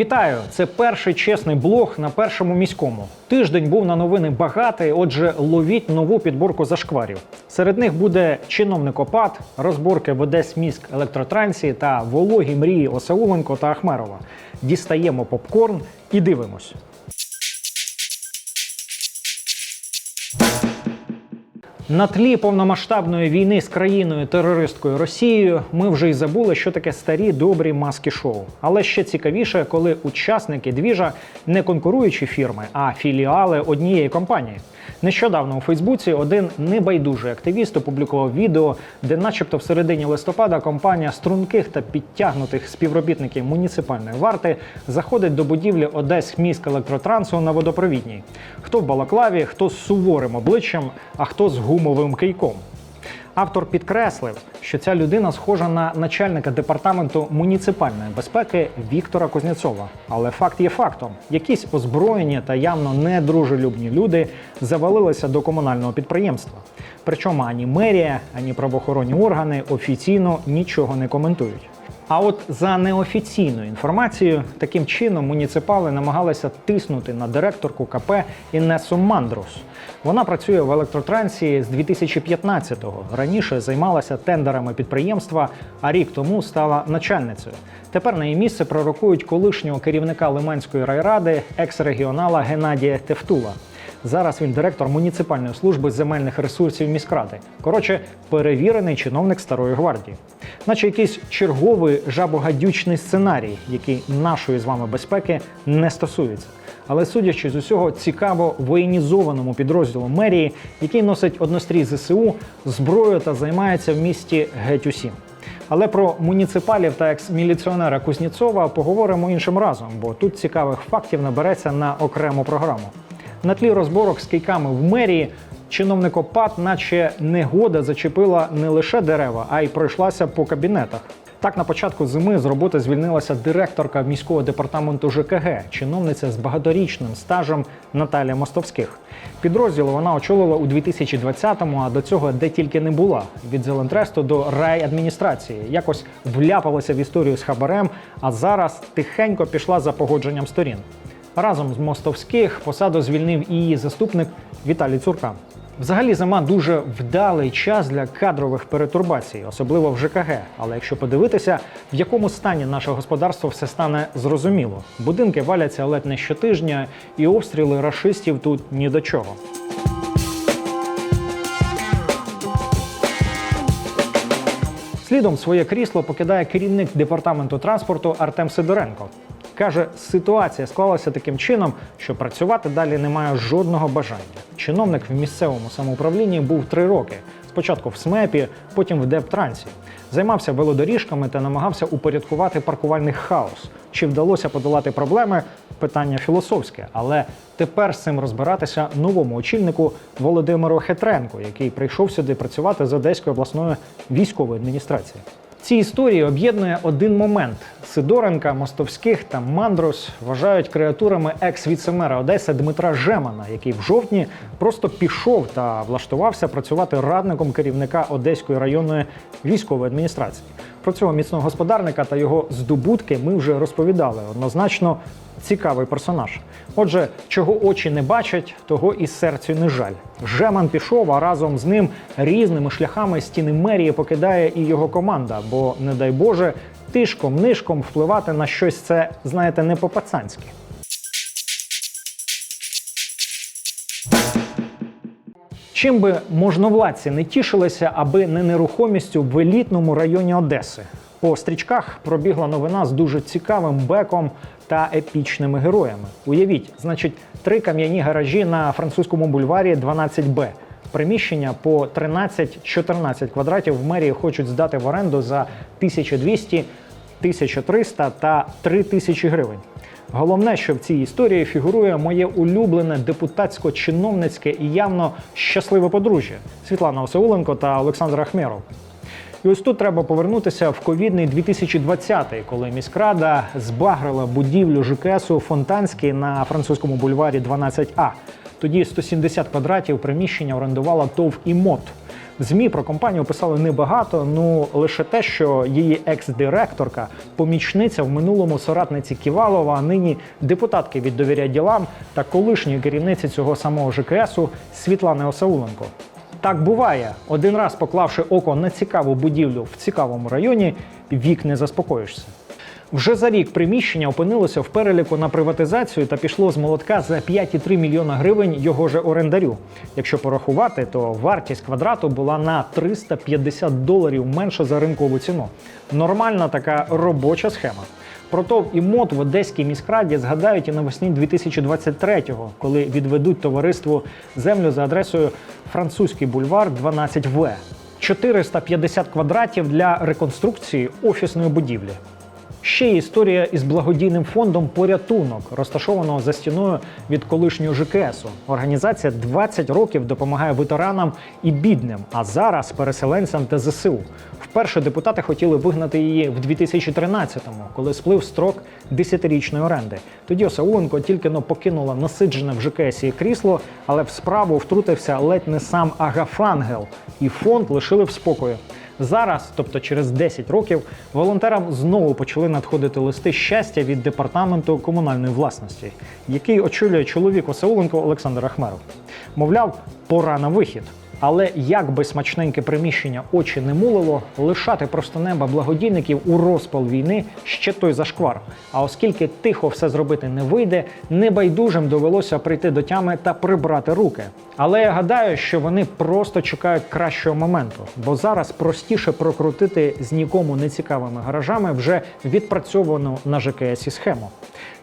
Вітаю! Це перший чесний блог на першому міському. Тиждень був на новини багатий. Отже, ловіть нову підборку зашкварів. Серед них буде чиновник ОПАД, розборки в Одесміськ електротрансі та вологі мрії Осауленко та Ахмерова. Дістаємо попкорн і дивимось. На тлі повномасштабної війни з країною терористкою Росією ми вже й забули, що таке старі добрі маски шоу. Але ще цікавіше, коли учасники двіжа не конкуруючі фірми, а філіали однієї компанії. Нещодавно у Фейсбуці один небайдужий активіст опублікував відео, де, начебто, в середині листопада компанія струнких та підтягнутих співробітників муніципальної варти заходить до будівлі Одесь міськ електротрансу на водопровідній. Хто в балаклаві, хто з суворим обличчям, а хто з гумовим кийком. Автор підкреслив, що ця людина схожа на начальника департаменту муніципальної безпеки Віктора Кузнєцова. Але факт є фактом: якісь озброєні та явно недружелюбні люди завалилися до комунального підприємства. Причому ані мерія, ані правоохоронні органи офіційно нічого не коментують. А от за неофіційною інформацією, таким чином муніципали намагалися тиснути на директорку КП Інесу Мандрус. Вона працює в електротрансі з 2015-го. Раніше займалася тендерами підприємства, а рік тому стала начальницею. Тепер на її місце пророкують колишнього керівника Лиманської райради, екс-регіонала Геннадія Тефтула. Зараз він директор муніципальної служби земельних ресурсів міськради. Коротше, перевірений чиновник старої гвардії, наче якийсь черговий жабогадючний сценарій, який нашої з вами безпеки не стосується. Але судячи з усього цікаво воєнізованому підрозділу мерії, який носить однострій ЗСУ, зброю та займається в місті геть усім. Але про муніципалів та екс-міліціонера Кузнєцова поговоримо іншим разом, бо тут цікавих фактів набереться на окрему програму. На тлі розборок з кийками в мерії чиновник ОПАД, наче негода зачепила не лише дерева, а й пройшлася по кабінетах. Так, на початку зими з роботи звільнилася директорка міського департаменту ЖКГ, чиновниця з багаторічним стажем Наталія Мостовських. Підрозділ вона очолила у 2020-му, а до цього де тільки не була від Зелентресту до райадміністрації. Якось вляпалася в історію з хабарем, а зараз тихенько пішла за погодженням сторін. Разом з Мостовських посаду звільнив і її заступник Віталій Цурка. Взагалі зима дуже вдалий час для кадрових перетурбацій, особливо в ЖКГ. Але якщо подивитися, в якому стані наше господарство все стане зрозуміло. Будинки валяться ледь не щотижня, і обстріли рашистів тут ні до чого. Слідом своє крісло покидає керівник департаменту транспорту Артем Сидоренко. Каже, ситуація склалася таким чином, що працювати далі немає жодного бажання. Чиновник в місцевому самоуправлінні був три роки. Спочатку в СМЕПі, потім в Дептрансі. Займався велодоріжками та намагався упорядкувати паркувальний хаос. Чи вдалося подолати проблеми? Питання філософське, але тепер з цим розбиратися новому очільнику Володимиру Хетренку, який прийшов сюди працювати з Одеської обласної військової адміністрації. Ці історії об'єднує один момент: Сидоренка, Мостовських та Мандрос вважають креатурами екс-віцемера Одеси Дмитра Жемана, який в жовтні просто пішов та влаштувався працювати радником керівника Одеської районної військової адміністрації. Про цього міцного господарника та його здобутки ми вже розповідали. Однозначно цікавий персонаж. Отже, чого очі не бачать, того і серцю не жаль. Жеман пішов, а разом з ним різними шляхами стіни мерії покидає і його команда. Бо, не дай Боже, тишком нишком впливати на щось це, знаєте, не по-пацанськи. Чим би можновладці не тішилися, аби не нерухомістю в елітному районі Одеси. По стрічках пробігла новина з дуже цікавим беком та епічними героями. Уявіть, значить, три кам'яні гаражі на французькому бульварі 12Б. Приміщення по 13-14 квадратів в мерії хочуть здати в оренду за 1200, 1300 та 3000 гривень. Головне, що в цій історії фігурує моє улюблене депутатсько-чиновницьке і явно щасливе подружжя Світлана Осауленко та Олександр Ахмеров. І ось тут треба повернутися в ковідний 2020-й, коли міськрада збагрила будівлю ЖКСу Фонтанський на французькому бульварі 12А. Тоді 170 квадратів приміщення орендувала ТОВ і МОТ. ЗМІ про компанію писали небагато, ну лише те, що її екс-директорка, помічниця в минулому соратниці Ківалова, а нині депутатки від довіря ділам та колишньої керівниці цього самого ЖКСу Світлани Осауленко. Так буває. Один раз поклавши око на цікаву будівлю в цікавому районі, вік не заспокоїшся. Вже за рік приміщення опинилося в переліку на приватизацію та пішло з молотка за 5,3 мільйона гривень його же орендарю. Якщо порахувати, то вартість квадрату була на 350 доларів менше за ринкову ціну. Нормальна така робоча схема. Про ТОВ і МОД в Одеській міськраді згадають і навесні 2023-го, коли відведуть товариству землю за адресою Французький бульвар 12В. 450 квадратів для реконструкції офісної будівлі. Ще є історія із благодійним фондом Порятунок, розташованого за стіною від колишнього ЖКСу. Організація 20 років допомагає ветеранам і бідним, а зараз переселенцям та ЗСУ. Вперше депутати хотіли вигнати її в 2013-му, коли сплив строк 10-річної оренди. Тоді Осауленко тільки но покинула насиджене в ЖКСі крісло, але в справу втрутився ледь не сам Агафангел, і фонд лишили в спокою. Зараз, тобто через 10 років, волонтерам знову почали надходити листи щастя від департаменту комунальної власності, який очолює чоловік Осауленко Олександр Ахмеров. Мовляв, пора на вихід. Але як би смачненьке приміщення очі не мулило, лишати просто неба благодійників у розпал війни ще той зашквар. А оскільки тихо все зробити не вийде, небайдужим довелося прийти до тями та прибрати руки. Але я гадаю, що вони просто чекають кращого моменту, бо зараз простіше прокрутити з нікому нецікавими гаражами вже відпрацьовану на ЖКСі схему.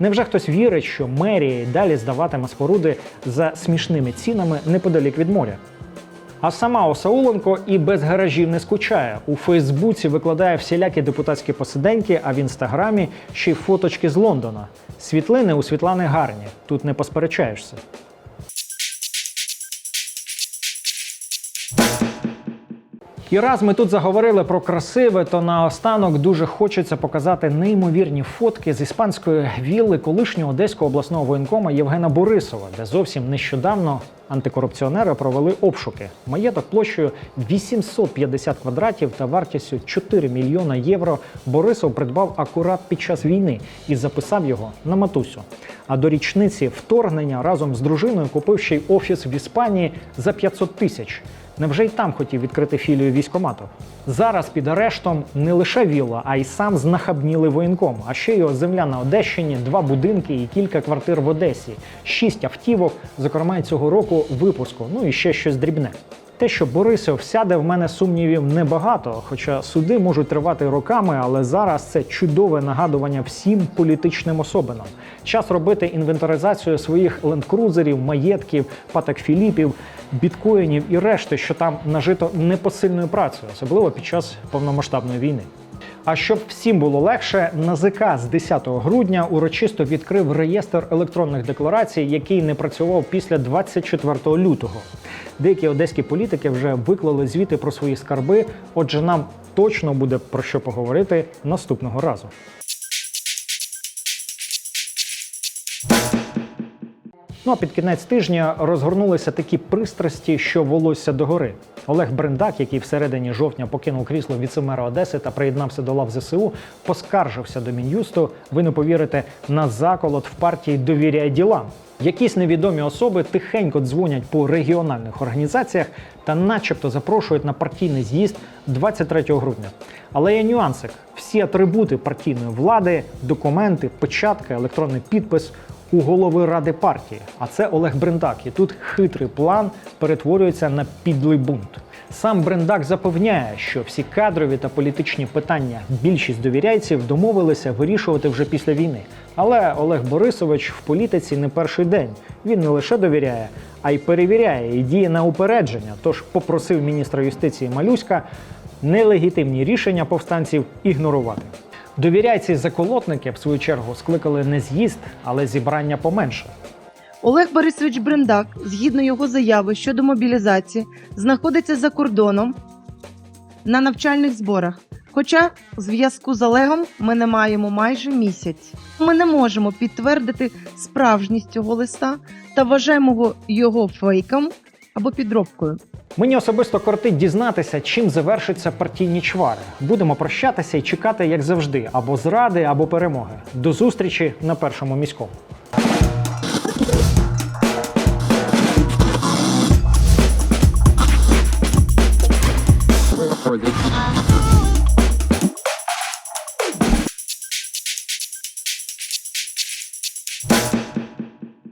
Невже хтось вірить, що мерія далі здаватиме споруди за смішними цінами неподалік від моря? А сама Осауленко і без гаражів не скучає. У Фейсбуці викладає всілякі депутатські посиденьки, а в інстаграмі ще й фоточки з Лондона. Світлини у Світлани гарні. Тут не посперечаєшся. І раз ми тут заговорили про красиве, то наостанок дуже хочеться показати неймовірні фотки з іспанської вілли колишнього одеського обласного воєнкома Євгена Борисова, де зовсім нещодавно антикорупціонери провели обшуки. Маєток площею 850 квадратів та вартістю 4 мільйона євро Борисов придбав акурат під час війни і записав його на матусю. А до річниці вторгнення разом з дружиною купив ще й офіс в Іспанії за 500 тисяч. Невже й там хотів відкрити філію військомату? Зараз під арештом не лише вілла, а й сам знахабнілий воєнком. А ще його земля на Одещині, два будинки і кілька квартир в Одесі, шість автівок, зокрема й цього року випуску. Ну і ще щось дрібне. Те, що Борисов сяде, в мене сумнівів небагато, хоча суди можуть тривати роками, але зараз це чудове нагадування всім політичним особинам. Час робити інвентаризацію своїх лендкрузерів, маєтків, патек Філіпів, біткоїнів і решти, що там нажито непосильною працею, особливо під час повномасштабної війни. А щоб всім було легше, НАЗК з 10 грудня урочисто відкрив реєстр електронних декларацій, який не працював після 24 лютого. Деякі одеські політики вже виклали звіти про свої скарби. Отже, нам точно буде про що поговорити наступного разу. Ну а під кінець тижня розгорнулися такі пристрасті, що волосся догори. Олег Брендак, який всередині жовтня покинув крісло віцемера Одеси та приєднався до лав ЗСУ, поскаржився до мін'юсту. Ви не повірите на заколот в партії довіряє ділам. Якісь невідомі особи тихенько дзвонять по регіональних організаціях та, начебто, запрошують на партійний з'їзд 23 грудня. Але є нюансик: всі атрибути партійної влади, документи, печатка, електронний підпис у голови ради партії. А це Олег Брендак. І тут хитрий план перетворюється на підлий бунт. Сам Брендак запевняє, що всі кадрові та політичні питання більшість довіряйців домовилися вирішувати вже після війни. Але Олег Борисович в політиці не перший день. Він не лише довіряє, а й перевіряє і діє на упередження. Тож попросив міністра юстиції Малюська нелегітимні рішення повстанців ігнорувати. Довіряйці заколотники, в свою чергу, скликали не з'їзд, але зібрання поменше. Олег Борисович Брендак, згідно його заяви щодо мобілізації, знаходиться за кордоном на навчальних зборах. Хоча зв'язку з Олегом ми не маємо майже місяць. Ми не можемо підтвердити справжність цього листа та вважаємо його фейком або підробкою. Мені особисто кортить дізнатися, чим завершаться партійні чвари. Будемо прощатися і чекати, як завжди, або зради, або перемоги. До зустрічі на першому міському.